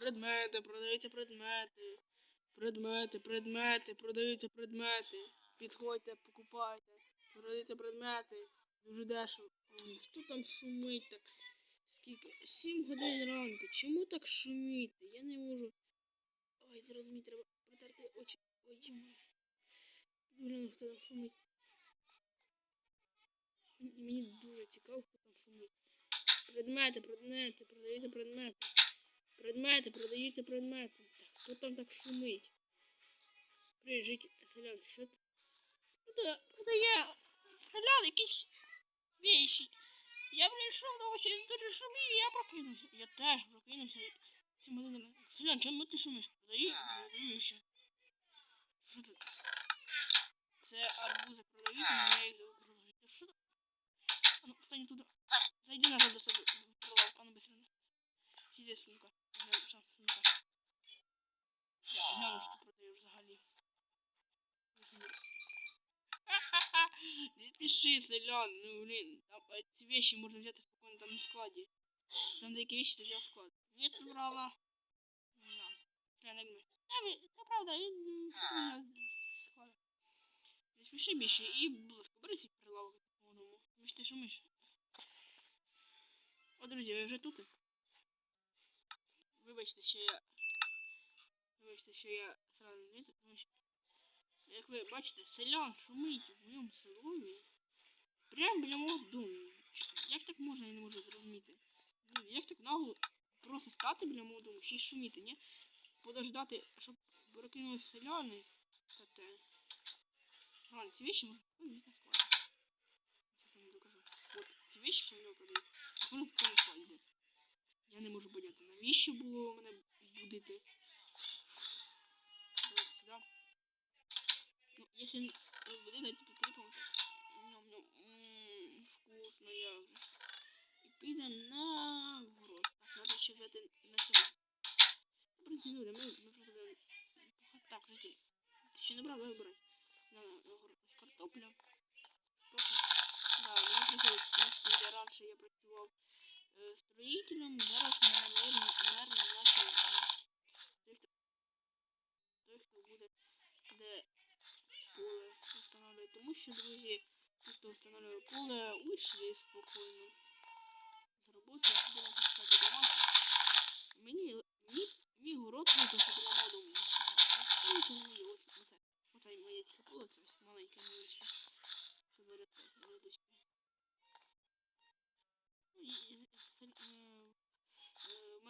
Предмети, продаються предмети. Предмети, предмети, продаються предмети. Підходьте, покупайте. Продаються предмети. Дуже дешево. Хто там шумить так? Скільки? Сім годин ранку. Чому так шуміти? Я не можу. Ой, зараз треба протерти очі. Ой. Блін, хто там шумить. Мені дуже цікаво, хто там шумить. Предмети, предмети, продаються предмети. Предмети, продаються предмети. Так, хто там так шумить? Привіт, житель, селян, що ти? Прода- Продає селян якісь вещи. Я прийшов до вас, він дуже шумів, і я прокинувся. Я теж прокинувся. Ці години. Селян, чому ти шумиш? Продаю, продаю ще. Що тут? Це арбузи продаються, але я їх загружаю. Що? тут? А ну, встань туди. Зайди назад до себе в прилавку, а ну быстрее. Сиди, сумка. Гляну, сам, сумка. Я гляну, що ти продаєш взагалі. Я смотрю. Ха-ха-ха! Не спеши, селян, ну блин, там э, эти вещи можно взять спокойно там на складе. Там такие вещи ты взял в склад. Нет, права. Да. Я не гнусь. Да, ви- це правда, він спокійно з склада. Не спіши більше і, будь ласка, бери свій прилавок по одному. Ви ж ти шумиш. О, друзі, ви вже тут? Вибачте, що я... Вибачте, що я сразу не відео, тому що... Як ви бачите, селян шумить в моєму селові. Прямо біля мого дому. Як так можна, я не можу зрозуміти. Ну, Як так нагло просто стати біля мого дому, ще й шуміти, ні? Подождати, щоб прокинулись селяни. Та те. Ладно, ці вещи можна на складі. Сейчас я вам докажу. Вот, ці вещи все одно продають. Можна купити на складі. Я не можу поняти, навіщо було мене будити. Сюди. Ну, вот это типа крипом, вкусно я. І піде на город. Так, надо ще взяти на цьому. В принципі, люди, ми, ми просто будемо... Так, житель. Ти ще не брав, давай брати. На, на, на город. Картопля. Просто. Да, мені приходить, тому що я раніше я працював е, строїтелем, зараз мене мирно, мирно наче той, хто, той, хто буде, де поле встановлює. Тому що, друзі, ті, хто встановлює поле, ушли спокійно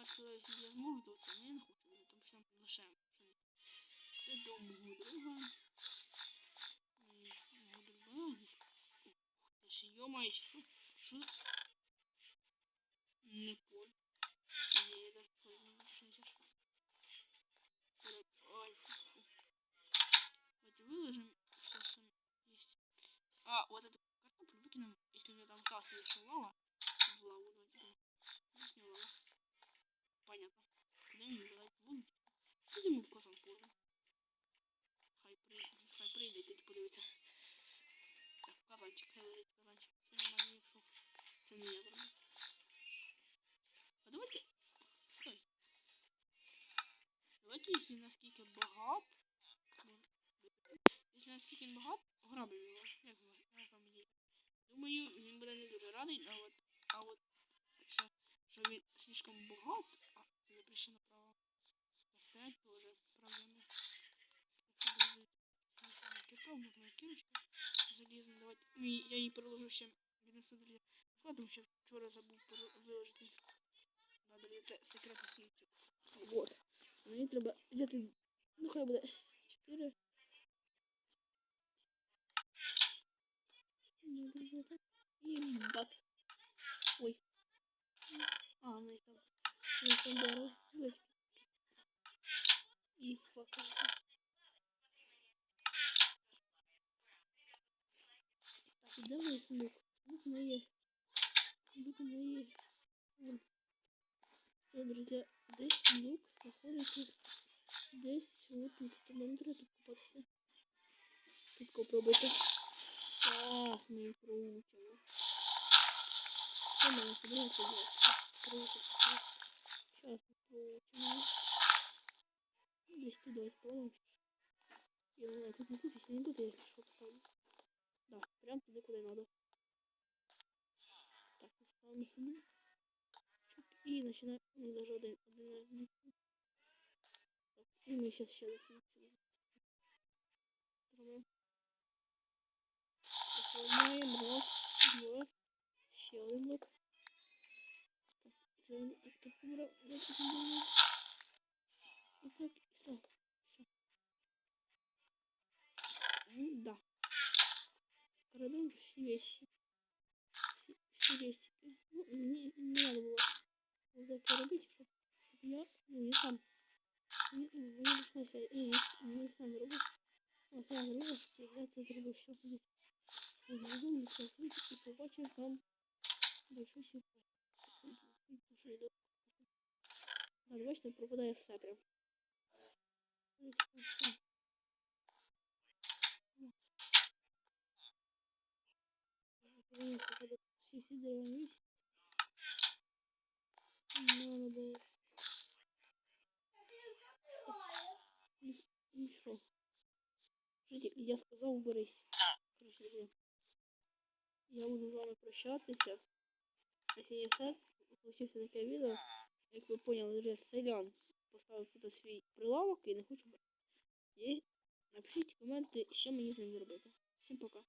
е, Марсело, якщо я зможу, то це, ну, я не хочу, вже, тому що там лише пшениця. Це дом мого друга. Ё-моё, что? Что? Не понял. Не, я даже понял, что не слышу. Ой, фу, фу. Давайте выложим все, что есть. А, вот эту картоплю выкинем, если у меня там осталось еще лава. В лаву, давайте будем. Лишняя лава. Понятно. Куда мне давайте будем? Будем в косом позже. Хай прийде, хай прийде, подивиться. Так, казанчик, хай лежить казанчик. Це нормально, якщо це не я зроблю. А давайте. Стой. Давайте, якщо наскільки багат. Якщо наскільки він багат, грабимо його. Як вам ідея? Думаю, він буде не дуже радий, а от, а от, що, що він слишком багат, а це запрещено право. Це теж проблема. Так що дуже кирка, можна кирочка залізна. Давайте. Ну, я її переложу ще віднесу друзі. Складом ще вчора забув виложити. Надо це секрети світу. Вот. Мені треба взяти, ну хай буде 4. І бац. Ну, там дерево. Дивись. І факел. Так, де мій смок? Смок не є. Смок не є. Вон. Все, друзі, десь смок знаходиться десь отут. То нам треба тут купатися. Тут попробуйте. Зараз ми їх проучимо. Що мене подивитися? Проучимо. Сейчас мы получим. Десь тут давайте положим. Я не знаю, тут не тут, если не тут, я если что поставлю. Да, прям туда, куда и надо. Так, поставим сюда. Чик, И начинаем, ну даже один, один, один. Так, це, так, так, убрав, давайте заберемо. І так, і все. Все. М, Да. Крадем все вещи. Все, все листики. Ну, не, не надо было вот это робить, чтобы, я, ну, не сам. Не, ну, не лишнася, не, не, не сам зробив. А сам зробив, що я це зробив, що десь. Зробив, все світ, і побачив там большой Секрет. Так, бачите, пропадає все прям. Всі всі дерев'яні вещи. Було. І, і що? Житель, я сказав, уберись. Я буду з вами прощатися. Все. Получився таке відео. Як ви поняли, вже селян поставив тут свій прилавок і не хочу брати. Напишіть коменти, що мені з ним зробити. Всім пока.